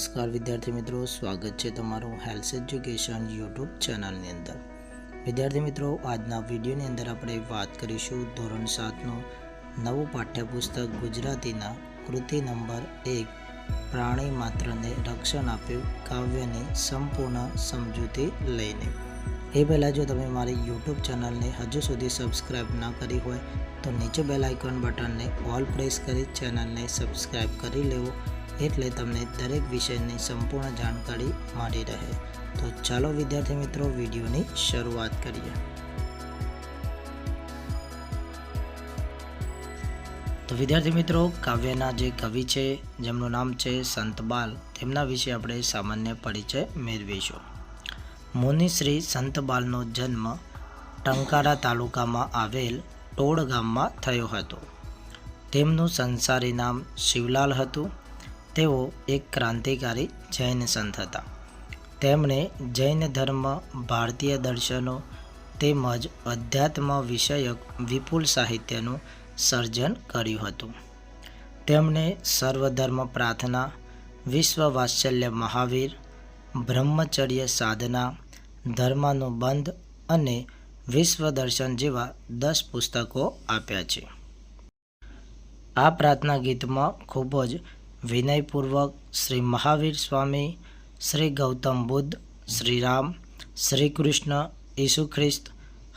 નમસ્કાર, વિદ્યાર્થી મિત્રો. સ્વાગત છે તમારું હેલ્થ એજ્યુકેશન યુટ્યુબ ચેનલની અંદર. વિદ્યાર્થી મિત્રો, આજના વિડીયોની અંદર આપણે વાત કરીશું ધોરણ સાતનું નવું પાઠ્યપુસ્તક ગુજરાતીના કૃતિ નંબર એક, પ્રાણી માત્રને રક્ષણ આપ્યું કાવ્યની સંપૂર્ણ સમજૂતી લઈને. એ પહેલાં જો તમે મારી યુટ્યુબ ચેનલને હજુ સુધી સબસ્ક્રાઈબ ના કરી હોય, તો નીચે બેલ આઇકોન બટનને ઓલ પ્રેસ કરી ચેનલને સબસ્ક્રાઈબ કરી લેવો. એટલે તમને દરેક વિષયની સંપૂર્ણ જાણકારી મળી રહે. તો ચાલો વિદ્યાર્થી મિત્રો, વિડીયોની શરૂઆત કરીએ. તો વિદ્યાર્થી મિત્રો, કાવ્યના જે કવિ છે, જેમનું નામ છે સંતબાલ તેમના વિશે આપણે સામાન્ય પરિચય મેળવીશું. મુનિશ્રી સંતબાલનો જન્મ ટંકારા તાલુકામાં આવેલ ટોળ ગામમાં થયો હતો. તેમનું સંસારી નામ શિવલાલ હતું. તેઓ એક ક્રાંતિકારી જૈન સંત હતા. તેમણે જૈન ધર્મ, ભારતીય દર્શનો તેમજ અધ્યાત્મ વિષયક વિપુલ સાહિત્યનું સર્જન કર્યું હતું. તેમણે સર્વધર્મ પ્રાર્થના, વિશ્વ વાત્સલ્ય મહાવીર, બ્રહ્મચર્ય સાધના, ધર્માનુબંધ અને વિશ્વ દર્શન જેવા દસ પુસ્તકો આપ્યા છે. આ પ્રાર્થના ગીતમાં ખૂબ જ વિનયપૂર્વક શ્રી મહાવીર સ્વામી, શ્રી ગૌતમ બુદ્ધ, શ્રી રામ, શ્રી કૃષ્ણ, ઈસુ ખ્રિસ્ત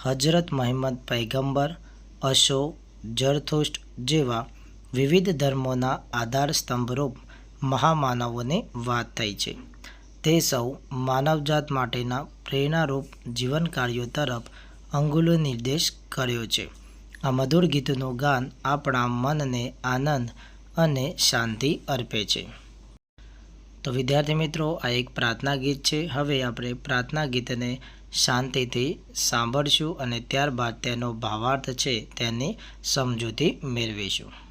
હજરત મહમ્મદ પૈગંબર, અશોક જરથુષ્ટ જેવા વિવિધ ધર્મોના આધાર સ્તંભરૂપ મહામાનવોની વાત થઈ છે. તે સૌ માનવજાત માટેના પ્રેરણારૂપ જીવન કાર્યો તરફ અંગુલો નિર્દેશ કર્યો છે. આ મધુર ગીતનું ગાન આપણા મનને આનંદ અને શાંતિ અર્પે છે. તો વિદ્યાર્થી મિત્રો, આ એક પ્રાર્થના ગીત છે. હવે આપણે પ્રાર્થના ગીતને શાંતિથી સાંભળશું અને ત્યારબાદ તેનો ભાવાર્થ છે તેની સમજૂતી મેળવીશું.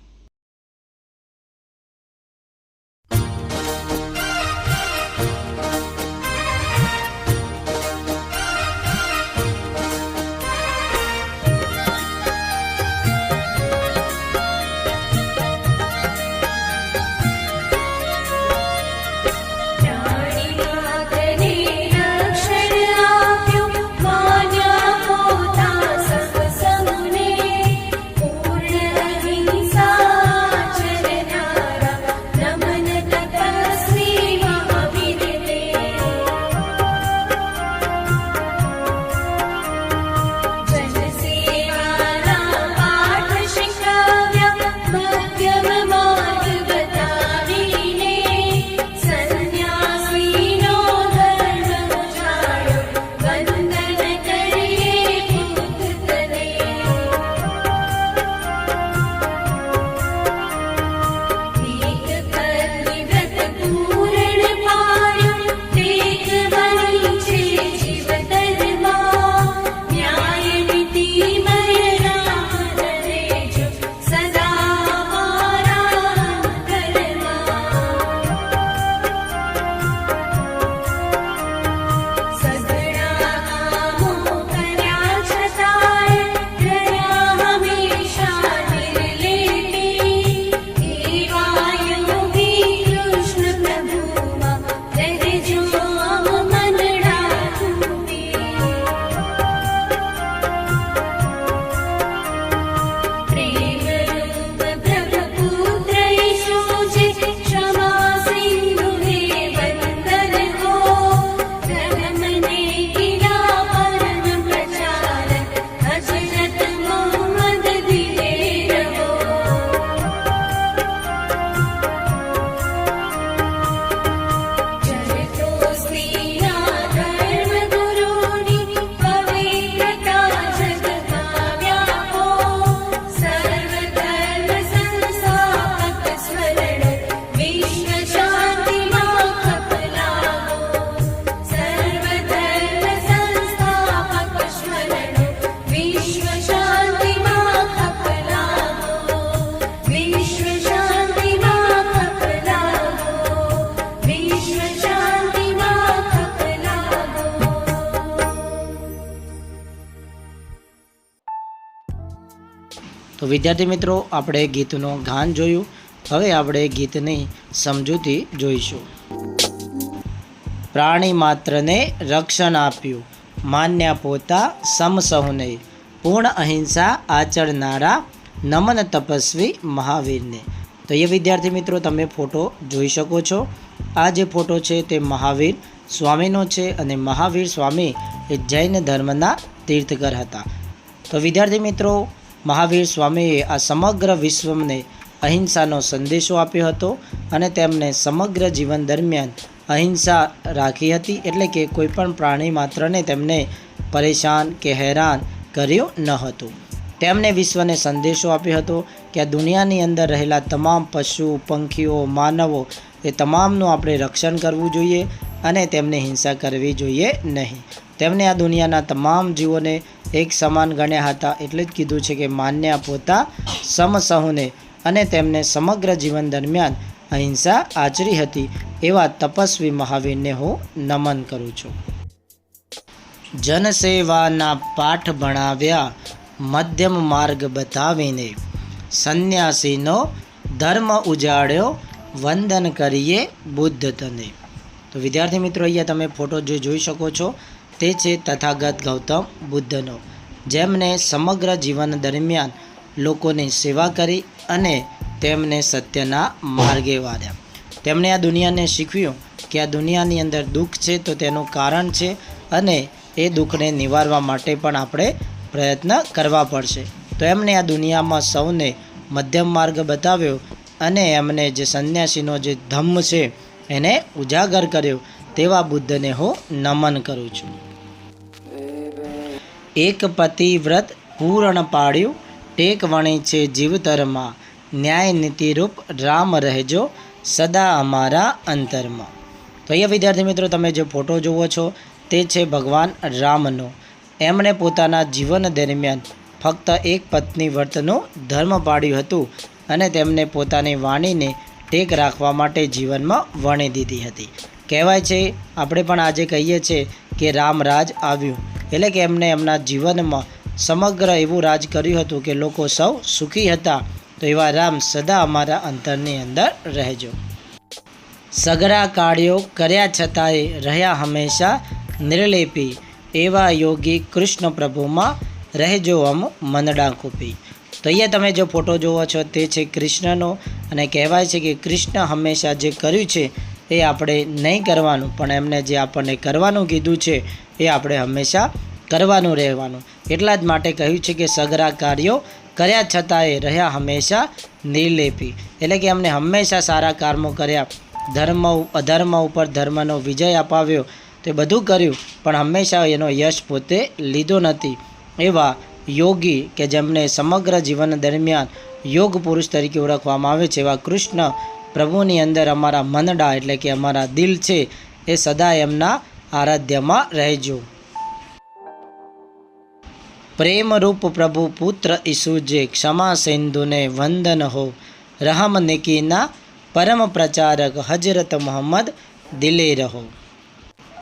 વિદ્યાર્થી મિત્રો, આપણે ગીતનું ગાન જોયું. હવે આપણે ગીતની સમજૂતી જોઈશું. પ્રાણી માત્રને રક્ષણ આપ્યું. માન્યા પોતા સમ સહુને પૂર્ણ અહિંસા આચરનારા નમન તપસ્વી મહાવીરને. તો એ વિદ્યાર્થી મિત્રો, તમે ફોટો જોઈ શકો છો. આ જે ફોટો છે તે મહાવીર સ્વામીનો છે અને મહાવીર સ્વામી એ જૈન ધર્મના તીર્થકર હતા. તો વિદ્યાર્થી મિત્રો મહાવીર સ્વામીએ આ સમગ્ર વિશ્વને અહિંસાનો સંદેશો આપ્યો હતો અને તેમને સમગ્ર જીવન દરમિયાન અહિંસા રાખી હતી એટલે કે કોઈ પણ પ્રાણી માત્રને તેમને પરેશાન કે હેરાન કર્યું ન હતું. તેમણે વિશ્વને સંદેશો આપ્યો હતો કે આ દુનિયાની અંદર રહેલા તમામ પશુ, પંખીઓ, માનવો એ તમામનું આપણે રક્ષણ કરવું જોઈએ અને તેમને હિંસા કરવી જોઈએ નહીં. તેમણે આ દુનિયાના તમામ જીવોને એક સમાન ગણ્યા હતા એટલે જ કીધું છે કે માન્ય પોતા સમસહુને અને તેમને સમગ્ર જીવન દરમિયાન અહિંસા આચરી હતી એવા તપસ્વી મહાવીરને હું નમન કરું છું. જનસેવાના પાઠ ભણાવ્યા, મધ્યમ માર્ગ બતાવીને સંન્યાસીનો ધર્મ ઉજાડ્યો વંદન કરીએ બુદ્ધ તને. તો વિદ્યાર્થી મિત્રો, અહીંયા તમે ફોટો જે જોઈ શકો છો તે છે તથાગત ગૌતમ બુદ્ધનો જેમણે સમગ્ર જીવન દરમિયાન લોકોની સેવા કરી અને તેમને સત્યના માર્ગે વાળ્યા. તેમણે આ દુનિયાને શીખવ્યું કે આ દુનિયાની અંદર દુઃખ છે તો તેનું કારણ છે અને એ દુઃખને નિવારવા માટે પણ આપણે પ્રયત્ન કરવા પડશે. તો એમણે આ દુનિયામાં સૌને મધ્યમ માર્ગ બતાવ્યો અને એમને જે સંન્યાસીનો જે ધમ્મ છે એને ઉજાગર કર્યો તેવા બુદ્ધને હું નમન કરું છું. એક પતિવ્રત પૂર્ણ પાડ્યું. ટેક વણી છે જીવતરમાં ન્યાય નીતિરૂપ રામ રહેજો સદા અમારા અંતરમાં. તો અહીંયા વિદ્યાર્થી મિત્રો, તમે જે ફોટો જુઓ છો, તે છે ભગવાન રામનો. એમણે પોતાના જીવન દરમિયાન ફક્ત એક પત્ની વ્રતનું ધર્મ પાડ્યું હતું અને તેમને પોતાની વાણીને ટેક રાખવા માટે જીવનમાં વણી દીધી હતી. કહેવાય છે, આપણે પણ આજે કહીએ છીએ કે રામ રાજ આવ્યું. એટલે કે એમને એમના જીવનમાં સમગ્ર એવું રાજ કર્યું હતું કે લોકો સૌ સુખી હતા. તો એવા રામ સદા અમારા અંતરની અંદર રહેજો. સગરા કાર્યો કર્યા છતાંય રહ્યા હંમેશા નિર્લેપી. એવા યોગી કૃષ્ણ પ્રભુમાં રહેજો અમ મનડા કૂપી તો અહીંયા તમે જો ફોટો જોવો છો તે છે કૃષ્ણનો અને કહેવાય છે કે કૃષ્ણ હંમેશા જે કર્યું છે એ આપણે નહીં કરવાનું, પણ એમને જે આપણને કરવાનું કીધું છે, એ આપણે હંમેશા કરવાનું રહેવાનું. એટલા જ માટે કહ્યું છે કે સગરા કાર્યો કર્યા છતાંય રહ્યા હંમેશા નિર્લેપી. એટલે કે અમને હંમેશા સારા કર્મો કર્યા. ધર્મ અધર્મ ઉપર ધર્મનો વિજય અપાવ્યો. તે બધું કર્યું, પણ હંમેશા એનો યશ પોતે લીધો નથી. એવા યોગી કે જેમને સમગ્ર જીવન દરમિયાન યોગ પુરુષ તરીકે ઓળખવામાં આવે છે, એવા કૃષ્ણ પ્રભુની અંદર અમારા મનડા એટલે કે અમારા દિલ છે, એ સદા એમના આરાધ્યમાં રહેજો. પ્રેમરૂપ પ્રભુ પુત્ર ઈસુ જે ક્ષમા સિંધુને વંદન હો. રહમ નિકીના પરમ પ્રચારક હજરત મોહમ્મદ દિલે રહો.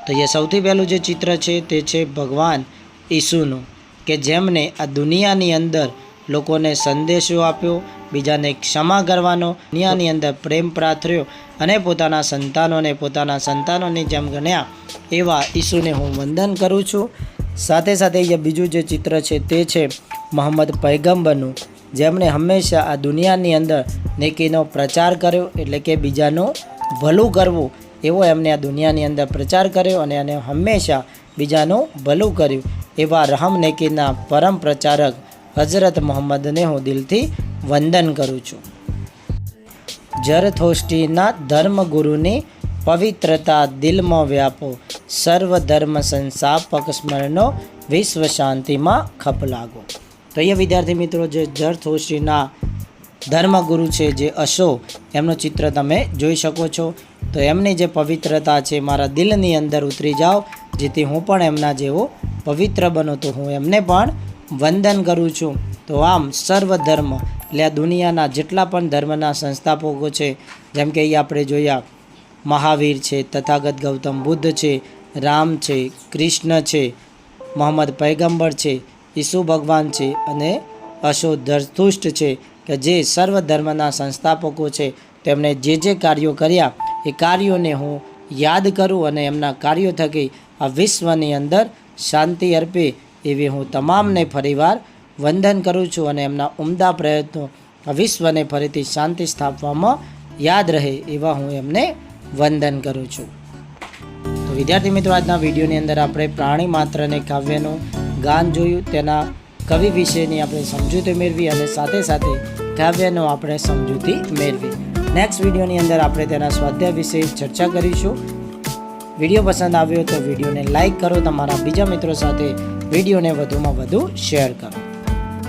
તો એ સૌથી પહેલું જે ચિત્ર છે તે છે ભગવાન ઈસુનું, કે જેમને આ દુનિયાની અંદર લોકોને સંદેશો આપ્યો, બીજાને ક્ષમા કરવાનો, દુનિયાની અંદર પ્રેમ પ્રાર્થર્યો અને પોતાના સંતાનોને પોતાના સંતાનોની જેમ ગણ્યા. એવા ઈસુને હું વંદન કરું છું. સાથે સાથે અહીંયા બીજું જે ચિત્ર છે તે છે મોહમ્મદ પૈગંબરનું, જેમણે હંમેશા આ દુનિયાની અંદર નેકીનો પ્રચાર કર્યો, એટલે કે બીજાનું ભલું કરવું. એવો એમને આ દુનિયાની અંદર પ્રચાર કર્યો અને એને હંમેશા બીજાનું ભલું કર્યું. એવા રહમ નેકીના પરમ પ્રચારક હઝરત મોહમ્મદને હું દિલથી વંદન કરું છું. જરથોષ્ટીના ધર્મગુરુની પવિત્રતા દિલમાં વ્યાપો. સર્વ ધર્મ સંસ્થાપક સ્મરણો વિશ્વ શાંતિમાં ખપ લાગો. તો અહીંયા વિદ્યાર્થી મિત્રો, જે જરથોષ્ટીના ધર્મગુરુ છે જે અશો એમનું ચિત્ર તમે જોઈ શકો છો. તો એમની જે પવિત્રતા છે, મારા દિલની અંદર ઉતરી જાઓ, જેથી હું પણ એમના જેવો પવિત્ર બનો તો હું એમને પણ વંદન કરું છું. તો આમ સર્વ ધર્મ, એટલે આ દુનિયાના જેટલા પણ ધર્મના સંસ્થાપકો છે, જેમ કે અહીં આપણે જોયા, મહાવીર છે, તથાગત ગૌતમ બુદ્ધ છે, રામ છે, કૃષ્ણ છે, મોહમ્મદ પૈગંબર છે, ઈસુ ભગવાન છે અને અશોક ધરતુષ્ટ છે, કે જે સર્વ ધર્મના સંસ્થાપકો છે, તેમણે જે જે કાર્યો કર્યા, એ કાર્યોને હું યાદ કરું અને એમના કાર્યો થકી આ વિશ્વની અંદર શાંતિ અર્પે. એવી હું તમામને ફરીવાર વંદન કરું છું અને એમના ઉમદા પ્રયત્નો વિશ્વને ફરીથી શાંતિ સ્થાપવામાં યાદ રહે એવા હું એમને વંદન કરું છું. તો વિદ્યાર્થી મિત્રો, આજના વિડીયોની અંદર આપણે પ્રાણી માત્રને કાવ્યનું ગાન જોયું, તેના કવિ વિશેની આપણે સમજૂતી મેળવી અને સાથે સાથે કાવ્યનો આપણે સમજૂતી મેળવી. નેક્સ્ટ વિડીયોની અંદર આપણે તેના સ્વાધ્યાય વિશે ચર્ચા કરીશું. વીડિયો પસંદ આવ્યો તો વિડીયોને લાઇક કરો, તમારા બીજા મિત્રો સાથે વિડીયોને વધુમાં વધુ શેર કરો